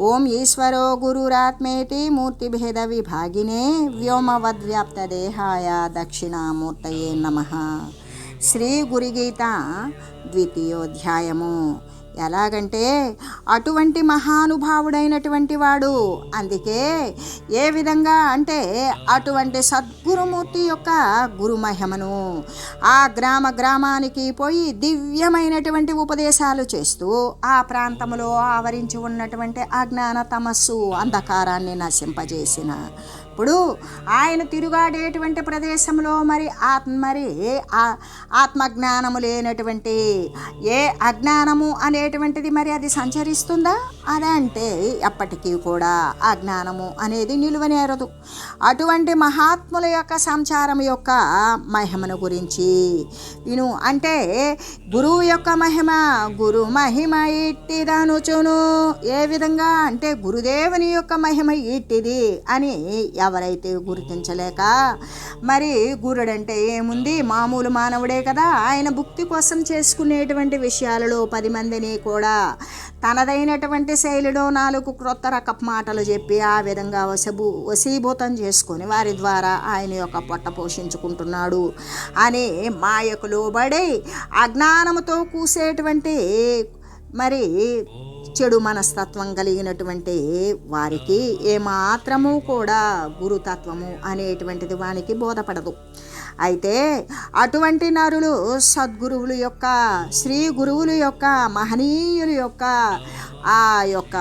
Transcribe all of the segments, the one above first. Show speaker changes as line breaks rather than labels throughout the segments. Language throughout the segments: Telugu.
ఓం ఈశ్వరో గురురాత్మేతి మూర్తిభేద విభాగినే వ్యోమవద్వ్యాప్తదేహాయ దక్షిణామూర్తయే నమ శ్రీ గురిగీత ద్వితీయోధ్యాయము ఎలాగంటే అటువంటి మహానుభావుడైనటువంటి వాడు. అందుకే ఏ విధంగా అంటే అటువంటి సద్గురుమూర్తి యొక్క గురుమహిమను ఆ గ్రామ గ్రామానికి పోయి దివ్యమైనటువంటి ఉపదేశాలు చేస్తూ ఆ ప్రాంతంలో ఆవరించి ఉన్నటువంటి అజ్ఞాన తమస్సు అంధకారాన్ని నశింపజేసిన అప్పుడు ఆయన తిరుగాడేటువంటి ప్రదేశంలో మరి ఆత్మ మరి ఆ- ఆత్మజ్ఞానము లేనటువంటి ఏ అజ్ఞానము అనేటువంటిది మరి అది సంచరిస్తుందా? అదంటే ఎప్పటికీ కూడా ఆ జ్ఞానము అనేది నిలువనేరదు. అటువంటి మహాత్ముల యొక్క సంచారం యొక్క మహిమను గురించి విను. అంటే గురువు యొక్క మహిమ గురు మహిమ ఇట్టిదనుచును. ఏ విధంగా అంటే గురుదేవుని యొక్క మహిమ ఇట్టిది అని ఎవరైతే గుర్తించలేక మరి గురుడంటే ఏముంది? మామూలు మానవుడే కదా. ఆయన భుక్తి కోసం చేసుకునేటువంటి విషయాలలో పది మందిని కూడా తనదైనటువంటి శైలిలో నాలుగు క్రొత్త రకపు మాటలు చెప్పి ఆ విధంగా వశభూ వశీభూతం చేసుకొని వారి ద్వారా ఆయన యొక్క పొట్ట పోషించుకుంటున్నాడు. అని మాయకు లోబడి అజ్ఞానముతో కూసేటువంటి మరి చెడు మనస్తత్వం కలిగినటువంటి వారికి ఏమాత్రము కూడా గురుతత్వము అనేటువంటిది వానికి బోధపడదు. అయితే అటువంటి నరులు సద్గురువుల యొక్క శ్రీ గురువుల యొక్క మహనీయుల యొక్క ఆ యొక్క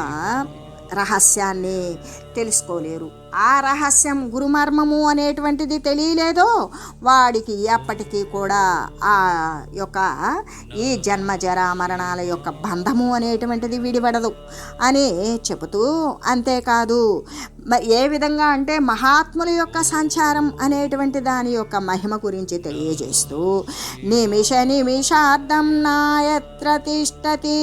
రహస్యాన్ని తెలుసుకోలేరు. ఆ రహస్యం గురుమర్మము అనేటువంటిది తెలియలేదో వాడికి ఎప్పటికీ కూడా ఆ యొక్క ఈ జన్మ జరా మరణాల యొక్క బంధము అనేటువంటిది విడిపడదు అని చెబుతూ అంతేకాదు ఏ విధంగా అంటే మహాత్ముల యొక్క సంచారం అనేటువంటి దాని యొక్క మహిమ గురించి తెలియజేస్తూ నిమిష నిమిషార్థం నాయత్ర తిష్టతి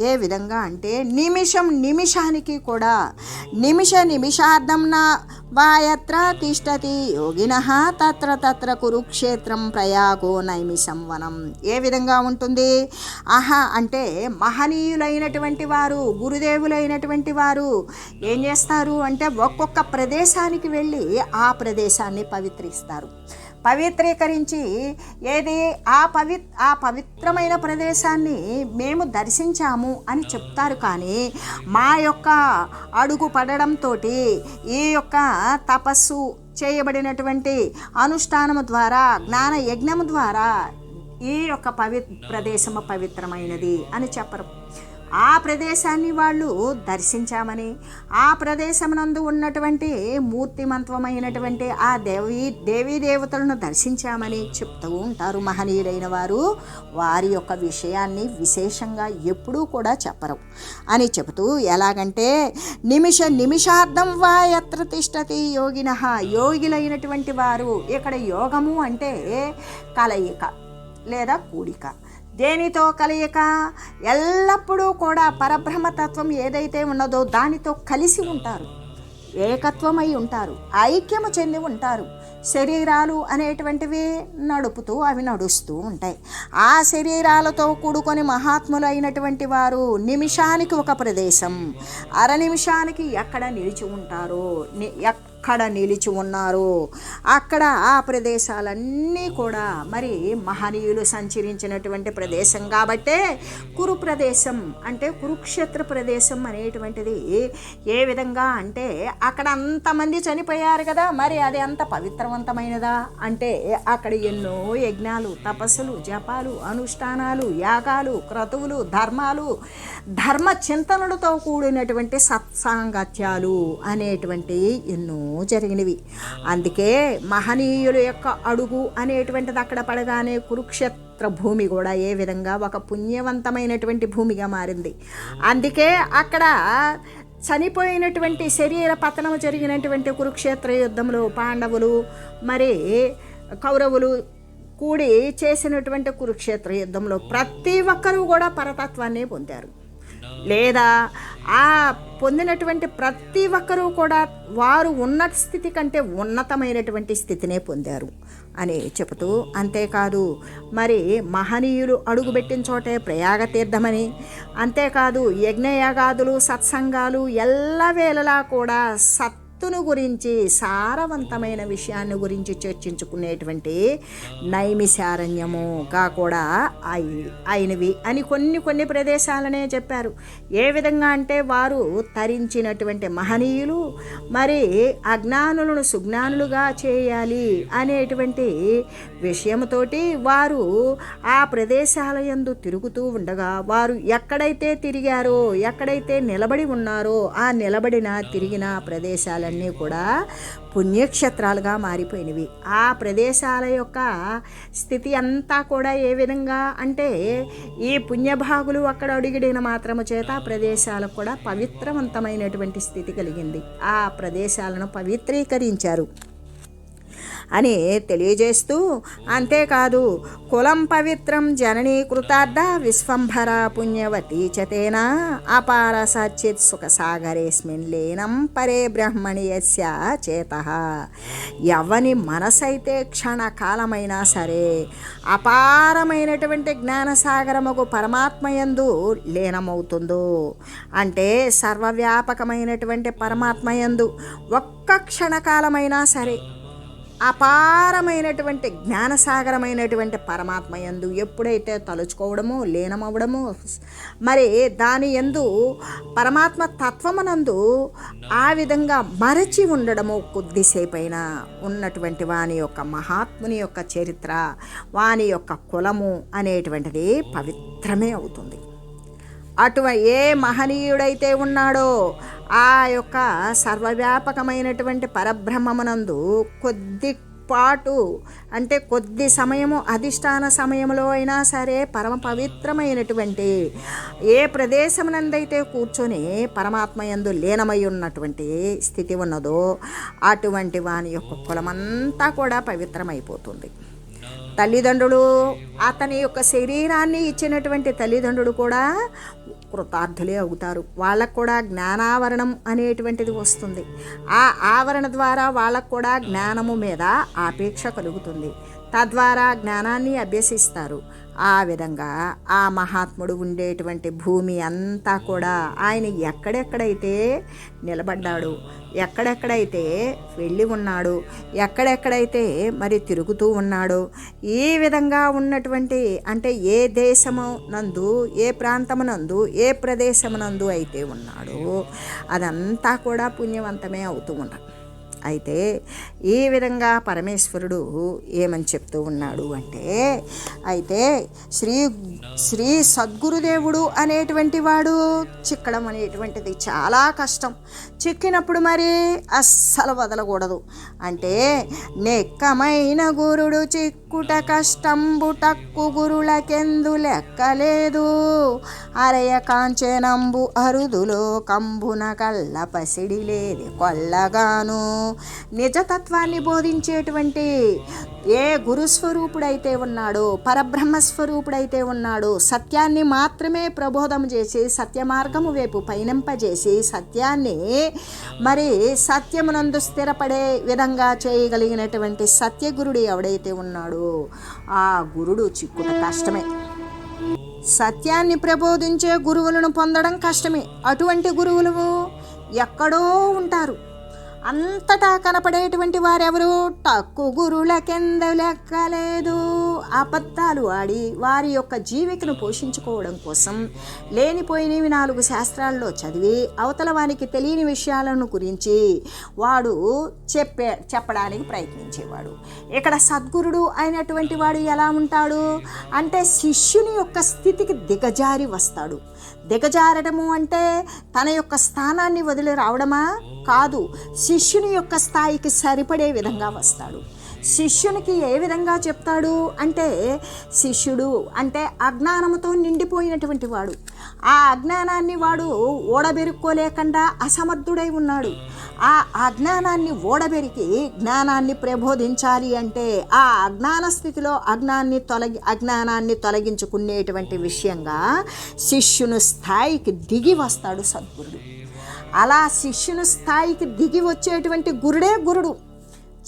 ఏ విధంగా అంటే నిమిషం నిమిషానికి కూడా. నిమిష నిమిషార్థం నా వాయత్ర తిష్టతి. యోగిన తత్ర తత్ర కురుక్షేత్రం ప్రయాగో నైమిషం వనం ఏ విధంగా ఉంటుంది? ఆహా అంటే మహనీయులైనటువంటి వారు గురుదేవులైనటువంటి వారు ఏం చేస్తారు? అంటే ఒక్కొక్క ప్రదేశానికి వెళ్ళి ఆ ప్రదేశాన్ని పవిత్రిస్తారు. పవిత్రీకరించి ఏది ఆ పవి ఆ పవిత్రమైన ప్రదేశాన్ని మేము దర్శించాము అని చెప్తారు. కానీ మా యొక్క అడుగు పడడంతో ఈ యొక్క తపస్సు చేయబడినటువంటి అనుష్ఠానము ద్వారా జ్ఞాన యజ్ఞము ద్వారా ఈ యొక్క పవి ప్రదేశము పవిత్రమైనది అని చెప్పరు. ఆ ప్రదేశాన్ని వాళ్ళు దర్శించామని ఆ ప్రదేశమునందు ఉన్నటువంటి మూర్తిమంత్వమైనటువంటి ఆ దేవి దేవీ దేవతలను దర్శించామని చెప్తూ ఉంటారు మహనీయులైన వారు. వారి యొక్క విషయాన్ని విశేషంగా ఎప్పుడూ కూడా చెప్పరు. అని చెబుతూ ఎలాగంటే నిమిష నిమిషార్థం వా ఎత్ర తిష్టతి యోగిన. యోగిలైనటువంటి వారు ఇక్కడ యోగము అంటే కలయిక లేదా కూడిక. దేనితో కలయిక? ఎల్లప్పుడూ కూడా పరబ్రహ్మతత్వం ఏదైతే ఉన్నదో దానితో కలిసి ఉంటారు. ఏకత్వమై ఉంటారు. ఐక్యము చెంది ఉంటారు. శరీరాలు అనేటువంటివి నడుపుతూ అవి నడుస్తూ ఉంటాయి. ఆ శరీరాలతో కూడుకొని మహాత్ములైనటువంటి వారు నిమిషానికి ఒక ప్రదేశం. అర నిమిషానికి ఎక్కడ నిలిచి ఉంటారో? అక్కడ నిలిచి ఉన్నారు. అక్కడ ఆ ప్రదేశాలన్నీ కూడా మరి మహనీయులు సంచరించినటువంటి ప్రదేశం కాబట్టే కురు ప్రదేశం అంటే కురుక్షేత్ర ప్రదేశం అనేటువంటిది ఏ విధంగా అంటే అక్కడ అంతమంది చనిపోయారు కదా మరి అది అంత పవిత్రవంతమైనదా? అంటే అక్కడ ఎన్నో యజ్ఞాలు తపస్సులు జపాలు అనుష్ఠానాలు యాగాలు క్రతువులు ధర్మాలు ధర్మ చింతనలతో కూడినటువంటి సత్సాంగత్యాలు అనేటువంటి ఎన్నో జరిగినవి. అందుకే మహనీయుల యొక్క అడుగు అనేటువంటిది అక్కడ పడగానే కురుక్షేత్ర భూమి కూడా ఏ విధంగా ఒక పుణ్యవంతమైనటువంటి భూమిగా మారింది. అందుకే అక్కడ చనిపోయినటువంటి శరీర పతనం జరిగినటువంటి కురుక్షేత్ర యుద్ధంలో పాండవులు మరి కౌరవులు కూడి చేసినటువంటి కురుక్షేత్ర యుద్ధంలో ప్రతి ఒక్కరూ కూడా పరతత్వాన్ని పొందారు. లేదా ఆ పొందినటువంటి ప్రతి ఒక్కరూ కూడా వారు ఉన్న స్థితి కంటే ఉన్నతమైనటువంటి స్థితినే పొందారు అని చెబుతూ అంతేకాదు మరి మహనీయులు అడుగుపెట్టిన చోటే ప్రయాగ తీర్థమని అంతేకాదు యజ్ఞయాగాదులు సత్సంగాలు ఎల్లవేళలా కూడా సత్ భక్తుని గురించి సారవంతమైన విషయాన్ని గురించి చర్చించుకునేటువంటి నైమిశారణ్యముగా కూడా అయి అయినవి అని కొన్ని కొన్ని ప్రదేశాలనే చెప్పారు. ఏ విధంగా అంటే వారు తరించినటువంటి మహనీయులు మరి అజ్ఞానులను సుజ్ఞానులుగా చేయాలి అనేటువంటి విషయంతోటి వారు ఆ ప్రదేశాల యందు తిరుగుతూ ఉండగా వారు ఎక్కడైతే తిరిగారో ఎక్కడైతే నిలబడి ఉన్నారో ఆ నిలబడిన తిరిగిన ప్రదేశాలని ప్రదేశాలన్నీ కూడా పుణ్యక్షేత్రాలుగా మారిపోయినవి. ఆ ప్రదేశాల యొక్క స్థితి అంతా కూడా ఏ విధంగా అంటే ఈ పుణ్యభాగులు అక్కడ అడిగిడిన మాత్రము చేత ఆ ప్రదేశాలకు కూడా పవిత్రవంతమైనటువంటి స్థితి కలిగింది. ఆ ప్రదేశాలను పవిత్రీకరించారు. అని తెలియజేస్తూ అంతేకాదు కులం పవిత్రం జననీ కృతార్థ విశ్వంభర పుణ్యవతి చతేనా అపార సచిత్ సుఖసాగరేస్మిన్ లీనం పరే బ్రహ్మణి యస్య చేత. ఎవని మనసైతే క్షణకాలమైనా సరే అపారమైనటువంటి జ్ఞానసాగరముకు పరమాత్మయందు లీనమవుతుందో అంటే సర్వవ్యాపకమైనటువంటి పరమాత్మయందు ఒక్క క్షణకాలమైనా సరే అపారమైనటువంటి జ్ఞానసాగరమైనటువంటి పరమాత్మ ఎందు ఎప్పుడైతే తలుచుకోవడమో లీనమవ్వడమో మరి దాని యందు పరమాత్మ తత్వమునందు ఆ విధంగా మరచి ఉండడము కొద్దిసేపైనా ఉన్నటువంటి వాని యొక్క మహాత్ముని యొక్క చరిత్ర వాని యొక్క కులము అనేటువంటిది పవిత్రమే అవుతుంది. అటు ఏ మహనీయుడైతే ఉన్నాడో ఆ యొక్క సర్వవ్యాపకమైనటువంటి పరబ్రహ్మమునందు కొద్ది పాటు అంటే కొద్ది సమయము అధిష్టాన సమయంలో అయినా సరే పరమ పవిత్రమైనటువంటి ఏ ప్రదేశమునందైతే కూర్చొని పరమాత్మ ఎందు లీనమై ఉన్నటువంటి స్థితి ఉన్నదో అటువంటి వాని యొక్క కులమంతా కూడా పవిత్రమైపోతుంది. తల్లిదండ్రులు అతని యొక్క శరీరాన్ని ఇచ్చినటువంటి తల్లిదండ్రులు కూడా కృతార్థులే అవుతారు. వాళ్ళకు కూడా జ్ఞానావరణం అనేటువంటిది వస్తుంది. ఆ ఆవరణ ద్వారా వాళ్ళకు కూడా జ్ఞానము మీద ఆపేక్ష కలుగుతుంది. తద్వారా జ్ఞానాన్ని అభ్యసిస్తారు. ఆ విధంగా ఆ మహాత్ముడు ఉండేటువంటి భూమి అంతా కూడా ఆయన ఎక్కడెక్కడైతే నిలబడ్డాడు ఎక్కడెక్కడైతే వెళ్ళి ఉన్నాడు ఎక్కడెక్కడైతే మరి తిరుగుతూ ఉన్నాడో ఈ విధంగా ఉన్నటువంటి అంటే ఏ దేశము నందు ఏ ప్రాంతమునందు ఏ ప్రదేశమునందు అయితే ఉన్నాడో అదంతా కూడా పుణ్యవంతమే అవుతూ ఉన్నాడు అయితే ఈ విధంగా పరమేశ్వరుడు ఏమని చెప్తూ ఉన్నాడు అంటే అయితే శ్రీ శ్రీ సద్గురుదేవుడు అనేటువంటి వాడు చిక్కడం అనేటువంటిది చాలా కష్టం. చిక్కినప్పుడు మరి అస్సలు వదలకూడదు. అంటే నెక్కమైన గురుడు చిక్కుట కష్టంబు టక్కు గురులకెందు లెక్కలేదు అరయ కాంచెనంబు అరుదులో కంబున కళ్ళ పసిడి లేది కొల్లగాను. నిజతత్వాన్ని బోధించేటువంటి ఏ గురుస్వరూపుడైతే ఉన్నాడో పరబ్రహ్మస్వరూపుడైతే ఉన్నాడో సత్యాన్ని మాత్రమే ప్రబోధం చేసి సత్య మార్గము వైపు పయనింపజేసి సత్యాన్ని మరి సత్యమునందు స్థిరపడే విధంగా చేయగలిగినటువంటి సత్యగురుడు ఎవడైతే ఉన్నాడో ఆ గురుడు చిక్కుట కష్టమే. సత్యాన్ని ప్రబోధించే గురువులను పొందడం కష్టమే. అటువంటి గురువులు ఎక్కడో ఉంటారు. అంతటా కనపడేటువంటి వారెవరు? తక్కువ గురులకెంద లెక్కలేదు. అబద్ధాలు ఆడి వారి యొక్క జీవికను పోషించుకోవడం కోసం లేనిపోయినవి నాలుగు శాస్త్రాల్లో చదివి అవతల వానికి తెలియని విషయాలను గురించి వాడు చెప్పే చెప్పడానికి ప్రయత్నించేవాడు. ఇక్కడ సద్గురుడు అయినటువంటి వాడు ఎలా ఉంటాడు? అంటే శిష్యుని యొక్క స్థితికి దిగజారి వస్తాడు. దిగజారడము అంటే తన యొక్క స్థానాన్ని వదిలి రావడమా? కాదు శిష్యుని యొక్క స్థాయికి సరిపడే విధంగా వస్తాడు. శిష్యునికి ఏ విధంగా చెప్తాడు అంటే శిష్యుడు అంటే అజ్ఞానంతో నిండిపోయినటువంటి వాడు. ఆ అజ్ఞానాన్ని వాడు ఓడబెరుక్కోలేకుండా అసమర్థుడై ఉన్నాడు. ఆ అజ్ఞానాన్ని ఓడబెరికి జ్ఞానాన్ని ప్రబోధించాలి అంటే ఆ అజ్ఞాన స్థితిలో అజ్ఞాన్ని తొలగి అజ్ఞానాన్ని తొలగించుకునేటువంటి విషయంగా శిష్యుని స్థాయికి దిగి వస్తాడు సద్గురుడు. అలా శిష్యుని స్థాయికి దిగి వచ్చేటువంటి గురుడే గురుడు.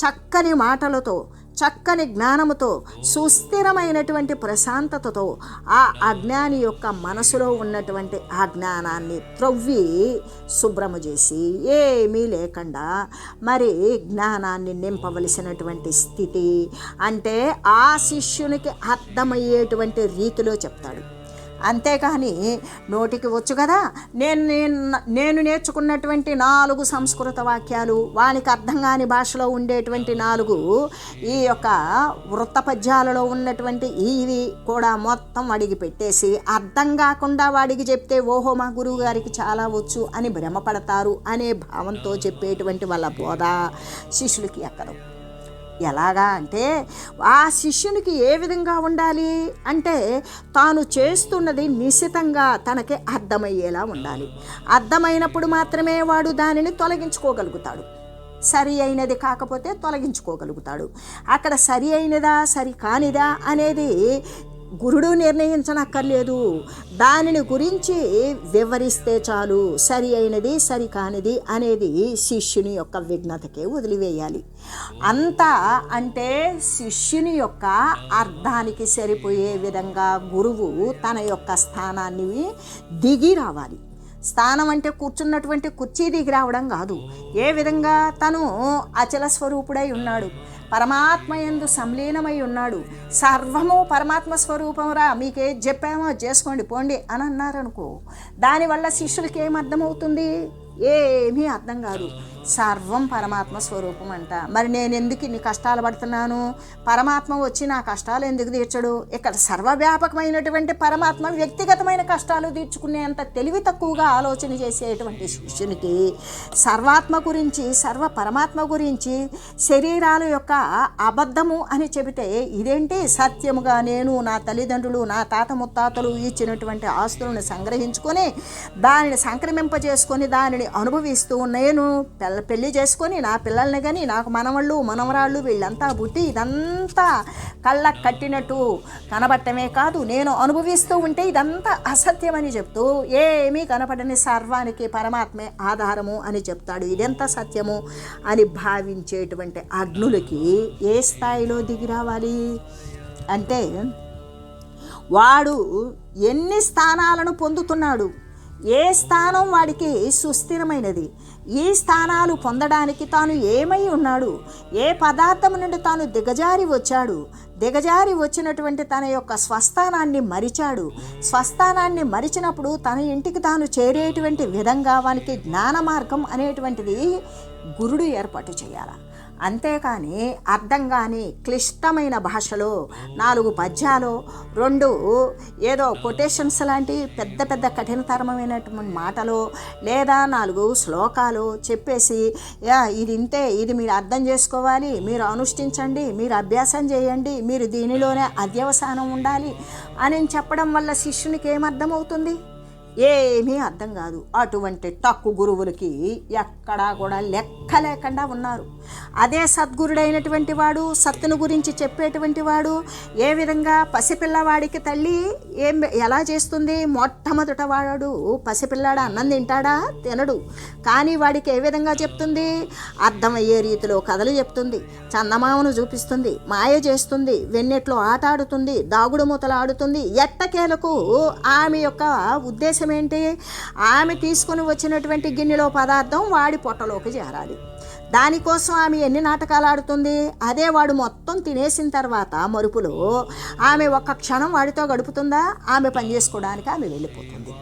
చక్కని మాటలతో చక్కని జ్ఞానముతో సుస్థిరమైనటువంటి ప్రశాంతతతో ఆ అజ్ఞాని యొక్క మనసులో ఉన్నటువంటి ఆ జ్ఞానాన్ని త్రవ్వి శుభ్రము చేసి ఏమీ లేకుండా మరి జ్ఞానాన్ని నింపవలసినటువంటి స్థితి అంటే ఆ శిష్యునికి అర్థమయ్యేటువంటి రీతిలో చెప్తాడు. అంతేకాని నోటికి వచ్చు కదా? నేను నేను నేను నేర్చుకున్నటువంటి నాలుగు సంస్కృత వాక్యాలు వానికి అర్థం కాని భాషలో ఉండేటువంటి నాలుగు ఈ యొక్క వృత్త పద్యాలలో ఉన్నటువంటి ఇవి కూడా మొత్తం అడిగి పెట్టేసి అర్థం కాకుండా వాడికి చెప్తే ఓహో మా గురువు గారికి చాలా వచ్చు అని భ్రమపడతారు అనే భావంతో చెప్పేటువంటి వాళ్ళ బోధ శిష్యులకి ఎక్కదు. ఎలాగా అంటే ఆ శిష్యునికి ఏ విధంగా ఉండాలి అంటే తాను చేస్తున్నది నిశితంగా తనకి అర్థమయ్యేలా ఉండాలి. అర్థమైనప్పుడు మాత్రమే వాడు దానిని తొలగించుకోగలుగుతాడు. సరి అయినది కాకపోతే తొలగించుకోగలుగుతాడు. అక్కడ సరి అయినదా సరి కానిదా అనేది గురుడు నిర్ణయించనక్కర్లేదు. దానిని గురించి వివరిస్తే చాలు సరి అయినది సరికానిది అనేది శిష్యుని యొక్క విఘ్నతకే వదిలివేయాలి. అంతా అంటే శిష్యుని యొక్క అర్థానికి సరిపోయే విధంగా గురువు తన యొక్క స్థానాన్ని దిగి రావాలి. స్థానం అంటే కూర్చున్నటువంటి కుర్చీ దిగి రావడం కాదు. ఏ విధంగా తను అచల స్వరూపుడై ఉన్నాడు. పరమాత్మ ఎందు సంలీనమై ఉన్నాడు. సర్వము పరమాత్మ స్వరూపంరా మీకే చెప్పామో చేసుకోండి పోండి అని అన్నారనుకో దానివల్ల శిష్యులకి ఏం అర్థమవుతుంది? ఏమీ అర్థం కాదు. సర్వం పరమాత్మ స్వరూపం అంట. మరి నేను ఎందుకు ఇన్ని కష్టాలు పడుతున్నాను? పరమాత్మ వచ్చి నా కష్టాలు ఎందుకు తీర్చడు? ఇక్కడ సర్వవ్యాపకమైనటువంటి పరమాత్మ వ్యక్తిగతమైన కష్టాలు తీర్చుకునేంత తెలివి తక్కువగా ఆలోచన చేసేటువంటి శిష్యునికి సర్వాత్మ గురించి సర్వ పరమాత్మ గురించి శరీరాల యొక్క అబద్ధము అని చెబితే ఇదేంటి? సత్యముగా నేను నా తల్లిదండ్రులు నా తాత ముత్తాతలు ఇచ్చినటువంటి ఆస్తులను సంగ్రహించుకొని దానిని సంక్రమింపజేసుకొని దానిని అనుభవిస్తూ నేను పిల్ల పెళ్ళి చేసుకొని నా పిల్లల్ని కానీ నాకు మనవళ్ళు మనవరాళ్ళు వీళ్ళంతా పుట్టి ఇదంతా కళ్ళకు కట్టినట్టు కనబట్టమే కాదు నేను అనుభవిస్తూ ఉంటే ఇదంతా అసత్యమని చెప్తూ ఏమీ కనపడని సర్వానికి పరమాత్మే ఆధారము అని చెప్తాడు. ఇదెంత సత్యము అని భావించేటువంటి అగ్నులకి ఏ స్థాయిలో దిగి రావాలి? అంటే వాడు ఎన్ని స్థానాలను పొందుతున్నాడు? ఏ స్థానం వాడికి సుస్థిరమైనది? ఈ స్థానాలు పొందడానికి తాను ఏమై ఉన్నాడు? ఏ పదార్థం నుండి తాను దిగజారి వచ్చాడు? దిగజారి వచ్చినటువంటి తన యొక్క స్వస్థానాన్ని మరిచాడు. స్వస్థానాన్ని మరిచినప్పుడు తన ఇంటికి తాను చేరేటువంటి విధంగా వానికి జ్ఞాన మార్గం అనేటువంటిది గురుడు ఏర్పాటు చేయాలి? అంతేకాని అర్థం కాని క్లిష్టమైన భాషలో నాలుగు పద్యాలు రెండు ఏదో కొటేషన్స్ లాంటి పెద్ద పెద్ద కఠినతరమైనటువంటి మాటలు లేదా నాలుగు శ్లోకాలు చెప్పేసి యా ఇది ఇంతే ఇది మీరు అర్థం చేసుకోవాలి మీరు అనుష్ఠించండి మీరు అభ్యాసం చేయండి మీరు దీనిలోనే అధ్యవసానం ఉండాలి అని చెప్పడం వల్ల శిష్యునికి ఏమర్థమవుతుంది ఏమీ అర్థం కాదు. అటువంటి తక్కువ గురువులకి ఎక్కడా కూడా లెక్క లేకుండా ఉన్నారు. అదే సద్గురుడైనటువంటి వాడు సత్తును గురించి చెప్పేటువంటి వాడు ఏ విధంగా పసిపిల్లవాడికి తల్లి ఏం ఎలా చేస్తుంది? మొట్టమొదట వాడు పసిపిల్లాడు అన్నం తింటాడా? తినడు. కానీ వాడికి ఏ విధంగా చెప్తుంది? అర్థమయ్యే రీతిలో కథలు చెప్తుంది. చందమామను చూపిస్తుంది. మాయ చేస్తుంది. వెన్నెట్లో ఆట ఆడుతుంది. దాగుడు మూతలు ఆడుతుంది. ఎట్టకేలకు ఆమె యొక్క ఉద్దేశం ఏంటి? ఆమె తీసుకొని వచ్చినటువంటి గిన్నెలో పదార్థం వాడి పొట్టలోకి చేరాలి దానికోసం ఆమె ఎన్ని నాటకాలు ఆడుతుంది? అదే వాడు మొత్తం తినేసిన తర్వాత మరుపులో ఆమె ఒక్క క్షణం వాడితో గడుపుతుందా? ఆమె పని చేసుకోవడానికి ఆమె వెళ్ళిపోతుంది.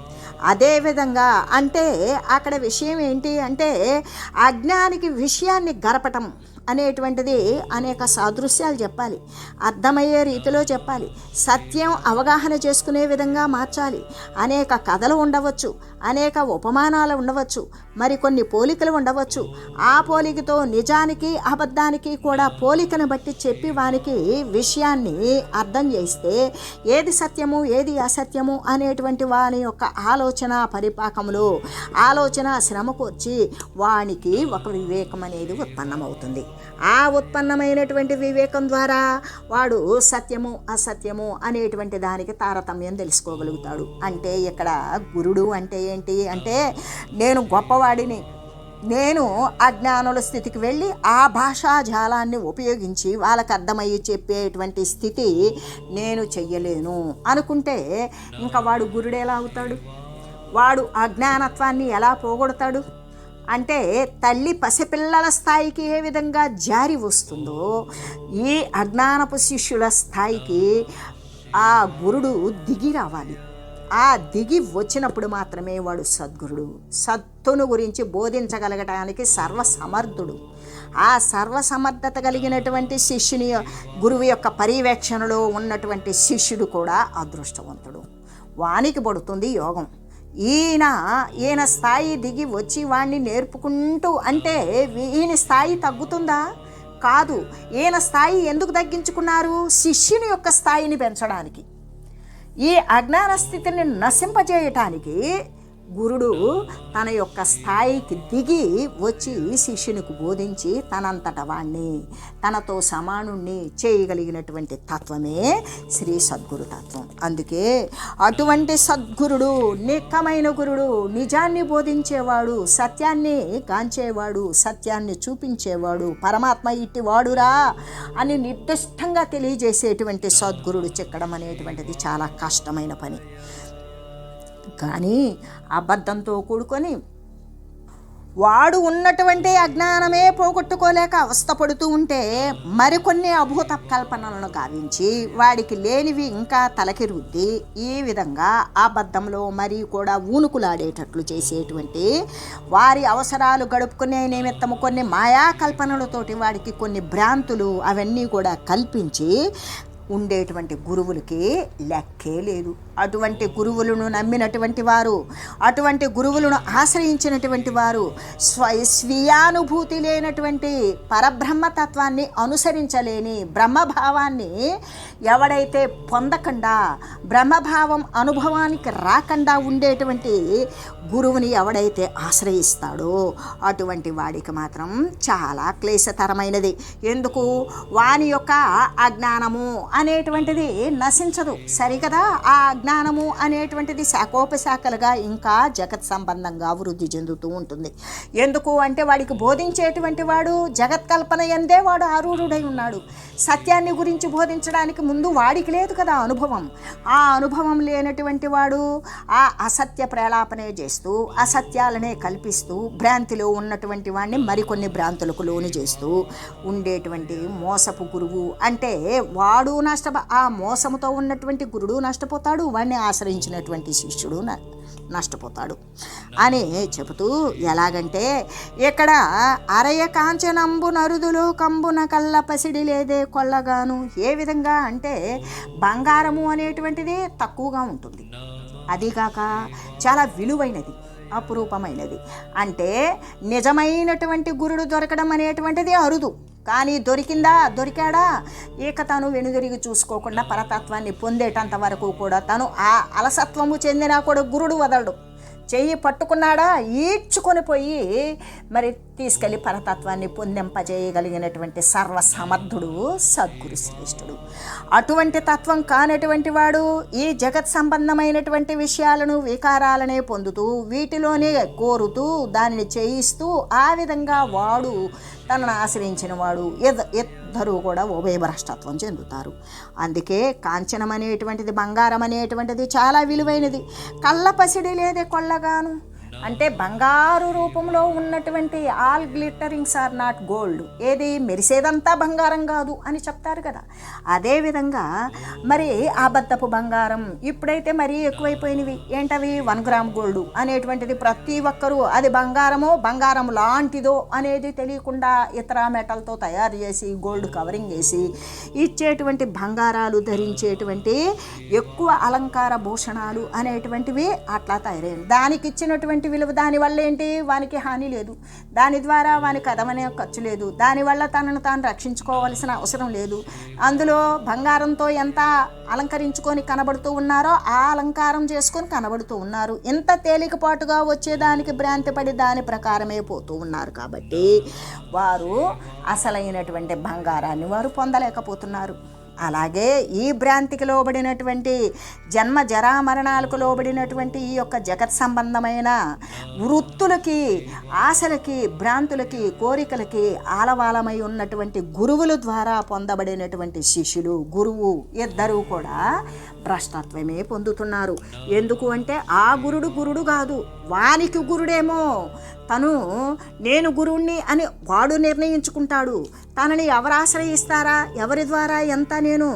అదేవిధంగా అంటే అక్కడ విషయం ఏంటి అంటే అజ్ఞానికి విషయాన్ని గరపటం. అనేటువంటిది అనేక సాదృశ్యాలు చెప్పాలి. అర్థమయ్యే రీతిలో చెప్పాలి. సత్యం అవగాహన చేసుకునే విధంగా మార్చాలి. అనేక కథలు ఉండవచ్చు అనేక ఉపమానాలు ఉండవచ్చు మరికొన్ని పోలికలు ఉండవచ్చు. ఆ పోలికతో నిజానికి అబద్ధానికి కూడా పోలికను బట్టి చెప్పి వానికి విషయాన్ని అర్థం చేస్తే ఏది సత్యము ఏది అసత్యము అనేటువంటి వాని యొక్క ఆలోచన పరిపాకములో ఆలోచన శ్రమకు వచ్చి వానికి ఒక వివేకం అనేది ఉత్పన్నమవుతుంది. ఆ ఉత్పన్నమైనటువంటి వివేకం ద్వారా వాడు సత్యము అసత్యము అనేటువంటి దానికి తారతమ్యం తెలుసుకోగలుగుతాడు. అంటే ఇక్కడ గురుడు అంటే ఏంటి? అంటే నేను గొప్పవాడిని. నేను అజ్ఞానుల స్థితికి వెళ్ళి ఆ భాషా జాలాన్ని ఉపయోగించి వాళ్ళకి అర్థమయ్యి చెప్పేటువంటి స్థితి నేను చెయ్యలేను. అనుకుంటే ఇంకా వాడు గురుడు ఎలా అవుతాడు? వాడు అజ్ఞానత్వాన్ని ఎలా పోగొడతాడు? అంటే తల్లి పసిపిల్లల స్థాయికి ఏ విధంగా జారి వస్తుందో ఈ అజ్ఞానపు శిష్యుల స్థాయికి ఆ గురుడు దిగి రావాలి. ఆ దిగి వచ్చినప్పుడు మాత్రమే వాడు సద్గురుడు. సత్తును గురించి బోధించగలగటానికి సర్వసమర్థుడు. ఆ సర్వసమర్థత కలిగినటువంటి శిష్యుని గురువు యొక్క పర్యవేక్షణలో ఉన్నటువంటి శిష్యుడు కూడా అదృష్టవంతుడు. వానికి పడుతుంది యోగం. ఈయన ఈయన స్థాయి దిగి వచ్చి వాణ్ణి నేర్పుకుంటూ అంటే ఈయన స్థాయి తగ్గుతుందా? కాదు. ఈయన స్థాయి ఎందుకు తగ్గించుకున్నారు? శిష్యుని యొక్క స్థాయిని పెంచడానికి. ఈ అజ్ఞాన స్థితిని నశింపజేయటానికి గురుడు తన యొక్క స్థాయికి దిగి వచ్చి శిష్యునికి బోధించి తనంతట వాణ్ణి తనతో సమానుణ్ణి చేయగలిగినటువంటి తత్వమే శ్రీ సద్గురు తత్వం. అందుకే అటువంటి సద్గురుడు నిక్కమైన గురుడు నిజాన్ని బోధించేవాడు సత్యాన్ని కాంచేవాడు సత్యాన్ని చూపించేవాడు పరమాత్మ ఇట్టివాడురా అని నిర్దిష్టంగా తెలియజేసేటువంటి సద్గురుడు చిక్కడం అనేటువంటిది చాలా కష్టమైన పని. కానీ అబద్ధంతో కూడుకొని వాడు ఉన్నటువంటి అజ్ఞానమే పోగొట్టుకోలేక అవస్థపడుతూ ఉంటే మరికొన్ని అభూత కల్పనలను గావించి వాడికి లేనివి ఇంకా తలకి రుద్ది ఈ విధంగా అబద్ధంలో మరి కూడా ఊనుకులాడేటట్లు చేసేటువంటి వారి అవసరాలు గడుపుకునే నిమిత్తము కొన్ని మాయా కల్పనలతోటి వాడికి కొన్ని భ్రాంతులు అవన్నీ కూడా కల్పించి ఉండేటువంటి గురువులకి లెక్కే లేదు. అటువంటి గురువులను నమ్మినటువంటి వారు అటువంటి గురువులను ఆశ్రయించినటువంటి వారు స్వ స్వీయానుభూతి లేనటువంటి పరబ్రహ్మతత్వాన్ని అనుసరించలేని బ్రహ్మభావాన్ని ఎవడైతే పొందకుండా బ్రహ్మభావం అనుభవానికి రాకుండా ఉండేటువంటి గురువుని ఎవడైతే ఆశ్రయిస్తాడో అటువంటి వాడికి మాత్రం చాలా క్లేశతరమైనది. ఎందుకు? వాని యొక్క అజ్ఞానము అనేటువంటిది నశించదు. సరికదా? ఆ అజ్ఞానము అనేటువంటిది శాఖోపశాఖలుగా ఇంకా జగత్ సంబంధంగా వృద్ధి చెందుతూ ఉంటుంది. ఎందుకు అంటే వాడికి బోధించేటువంటి వాడు జగత్ కల్పన ఎందే వాడు ఆరూఢుడై ఉన్నాడు. సత్యాన్ని గురించి బోధించడానికి ముందు వాడికి లేదు కదా అనుభవం. ఆ అనుభవం లేనటువంటి వాడు ఆ అసత్య ప్రేలాపనే చేస్తూ అసత్యాలనే కల్పిస్తూ భ్రాంతిలో ఉన్నటువంటి వాడిని మరికొన్ని భ్రాంతులకు లోను చేస్తూ ఉండేటువంటి మోసపు గురువు అంటే వాడు నష్ట ఆ మోసముతో ఉన్నటువంటి గురుడు నష్టపోతాడు వాడిని ఆశ్రయించినటువంటి శిష్యుడు నష్టపోతాడు. అని చెబుతూ ఎలాగంటే ఇక్కడ అరయ కాంచనంబు నరుదులు కంబున కళ్ళ పసిడి లేదే కొల్లగాను. ఏ విధంగా అంటే బంగారము అనేటువంటిది తక్కువగా ఉంటుంది. అదిగాక చాలా విలువైనది అపురూపమైనది. అంటే నిజమైనటువంటి గురుడు దొరకడం అనేటువంటిది అరుదు. కానీ దొరికిందా? దొరికాడా? ఇక తను వెనుదిరిగి చూసుకోకుండా పరతత్వాన్ని పొందేటంత వరకు కూడా తను ఆ అలసత్వము చెందినా కూడా గురుడు వదలడు. చెయ్యి పట్టుకున్నాడా? ఈడ్చుకొని పోయి మరి తీసుకెళ్ళి పరతత్వాన్ని పొందింపజేయగలిగినటువంటి సర్వసమర్థుడు సద్గురు శ్రేష్ఠుడు. అటువంటి తత్వం కానటువంటి వాడు ఈ జగత్ సంబంధమైనటువంటి విషయాలను వికారాలనే పొందుతూ వీటిలోనే కోరుతూ దానిని చేయిస్తూ ఆ విధంగా వాడు తనను ఆశ్రయించిన వాడు ఇద్దరూ కూడా ఉభయ భ్రష్టత్వం చెందుతారు. అందుకే కాంచనం అనేటువంటిది బంగారం అనేటువంటిది చాలా విలువైనది. కళ్ళ పసిడి లేదే కొల్లగాను. అంటే బంగారు రూపంలో ఉన్నటువంటి all glitterings are not gold. ఏది మెరిసేదంతా బంగారం కాదు అని చెప్తారు కదా. అదేవిధంగా మరి అబద్ధపు బంగారం ఇప్పుడైతే మరీ ఎక్కువైపోయినవి. ఏంటవి? వన్ గ్రామ్ గోల్డ్ అనేటువంటిది ప్రతి ఒక్కరూ అది బంగారమో బంగారం లాంటిదో అనేది తెలియకుండా ఇతర మెటల్తో తయారు చేసి గోల్డ్ కవరింగ్ వేసి ఇచ్చేటువంటి బంగారాలు ధరించేటువంటి ఎక్కువ అలంకార భూషణాలు అనేటువంటివి అట్లా తయారయ్యాయి. దానికి ఇచ్చినటువంటి విలువ? దానివల్ల ఏంటి? వానికి హాని లేదు. దాని ద్వారా వాని కథమనే ఖర్చు లేదు. దానివల్ల తనను తాను రక్షించుకోవాల్సిన అవసరం లేదు. అందులో బంగారంతో ఎంత అలంకరించుకొని కనబడుతూ ఉన్నారో ఆ అలంకారం చేసుకొని కనబడుతూ ఉన్నారు. ఎంత తేలికపాటుగా వచ్చేదానికి భ్రాంతి పడి దాని ప్రకారమే పోతూ ఉన్నారు కాబట్టి వారు అసలైనటువంటి బంగారాన్ని వారు పొందలేకపోతున్నారు. అలాగే ఈ భ్రాంతికి లోబడినటువంటి జన్మ జరామరణాలకు లోబడినటువంటి ఈ యొక్క జగత్ సంబంధమైన వృత్తులకి ఆశలకి భ్రాంతులకి కోరికలకి ఆలవాలమై ఉన్నటువంటి గురువుల ద్వారా పొందబడినటువంటి శిష్యులు గురువు ఇద్దరూ కూడా భ్రష్టత్వమే పొందుతున్నారు. ఎందుకు అంటే ఆ గురుడు గురుడు కాదు వానికి గురుడేమో. తను నేను గురువుణ్ణి అని వాడు నిర్ణయించుకుంటాడు. తనని ఎవరు ఆశ్రయిస్తారా? ఎవరి ద్వారా? ఎంత నేను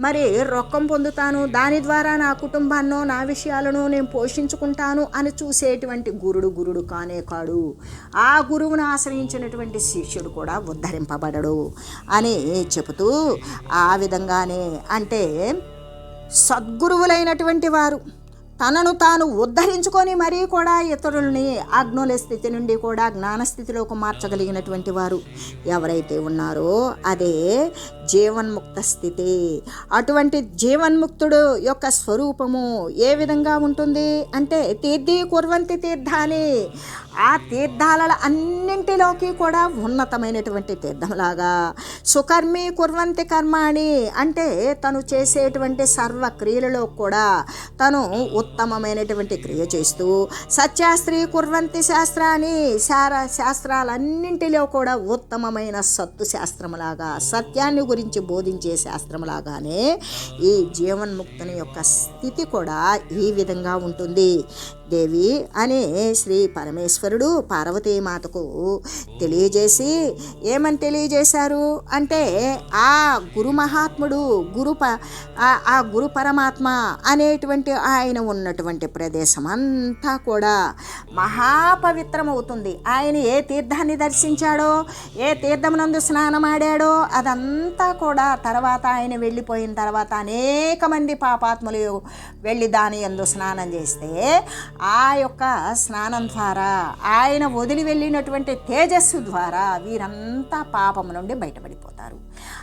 మరి రొక్కం పొందుతాను? దాని ద్వారా నా కుటుంబాన్నో నా విషయాలను నేను పోషించుకుంటాను అని చూసేటువంటి గురుడు గురుడు కానే కాడు. ఆ గురువును ఆశ్రయించినటువంటి శిష్యుడు కూడా ఉద్ధరింపబడడు అని చెబుతూ ఆ విధంగానే అంటే సద్గురువులైనటువంటి వారు తనను తాను ఉద్ధరించుకొని మరీ కూడా ఇతరుల్ని అగ్నుల స్థితి నుండి కూడా జ్ఞానస్థితిలోకి మార్చగలిగినటువంటి వారు ఎవరైతే ఉన్నారో అదే జీవన్ముక్త స్థితి. అటువంటి జీవన్ముక్తుడు యొక్క స్వరూపము ఏ విధంగా ఉంటుంది అంటే తీర్థి కుర్వంతి తీర్థాన్ని ఆ తీర్థాల అన్నింటిలోకి కూడా ఉన్నతమైనటువంటి తీర్థంలాగా. సుకర్మి కుర్వంతి కర్మాణి అంటే తను చేసేటువంటి సర్వ క్రియలలో కూడా తను ఉత్తమమైనటువంటి క్రియ చేస్తూ సత్యాస్త్రి కుర్వంతి శాస్త్రాన్ని శార శాస్త్రాలన్నింటిలో కూడా ఉత్తమమైన సత్తు శాస్త్రములాగా సత్యాన్ని గురించి బోధించే శాస్త్రములాగానే ఈ జీవన్ముక్తుని యొక్క స్థితి కూడా ఈ విధంగా ఉంటుంది. దేవి అనే శ్రీ పరమేశ్వరుడు పార్వతీమాతకు తెలియజేసి ఏమని తెలియజేశారు? అంటే ఆ గురు మహాత్ముడు గురు ప ఆ- ఆ గురు పరమాత్మ అనేటువంటి ఆయన ఉన్నటువంటి ప్రదేశం అంతా కూడా మహాపవిత్రమవుతుంది. ఆయన ఏ తీర్థాన్ని దర్శించాడో ఏ తీర్థమునందు స్నానమాడాడో అదంతా కూడా తర్వాత ఆయన వెళ్ళిపోయిన తర్వాత అనేక మంది పాపాత్ములు వెళ్ళి దాని ఎందు స్నానం చేస్తే ఆ యొక్క స్నానం ద్వారా ఆయన వదిలి వెళ్ళినటువంటి తేజస్సు ద్వారా వీరంతా పాపం నుండి బయటపడిపోతారు.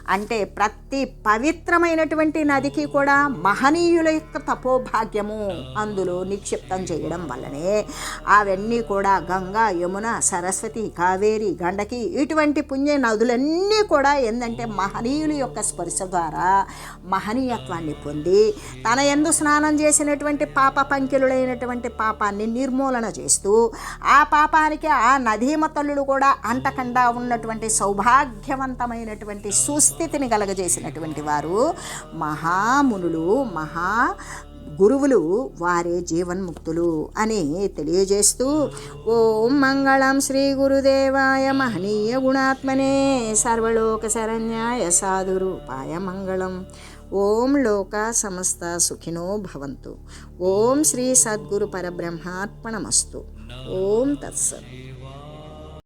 అంటే ప్రతి పవిత్రమైనటువంటి నదికి కూడా మహనీయుల యొక్క తపోభాగ్యము. అందులో నిక్షిప్తం చేయడం వల్లనే అవన్నీ కూడా గంగా యమున సరస్వతి కావేరి గండకి ఇటువంటి పుణ్య నదులన్నీ కూడా ఏంటంటే మహనీయుల యొక్క స్పర్శ ద్వారా మహనీయత్వాన్ని పొంది తన ఎందు స్నానం చేసినటువంటి పాప పంకిలుడైనటువంటి పాపాన్ని నిర్మూలన చేస్తూ ఆ పాపానికి ఆ నదీమతల్లుడు కూడా అంటకుండా ఉన్నటువంటి సౌభాగ్యవంతమైనటువంటి సుస్థితిని కలగజేసినటువంటి వారు మహామునులు మహా గురువులు వారే జీవన్ముక్తులు అని తెలియజేస్తూ ఓం మంగళం శ్రీ గురుదేవాయ మహనీయ గుణాత్మనే సర్వలోక శరణ్యాయ సాధురూపాయ మంగళం. ఓం లోక సమస్త సుఖినో భవంతు. ఓం శ్రీ సద్గురు పరబ్రహ్మార్పణమస్తు. ఓం తత్సత్.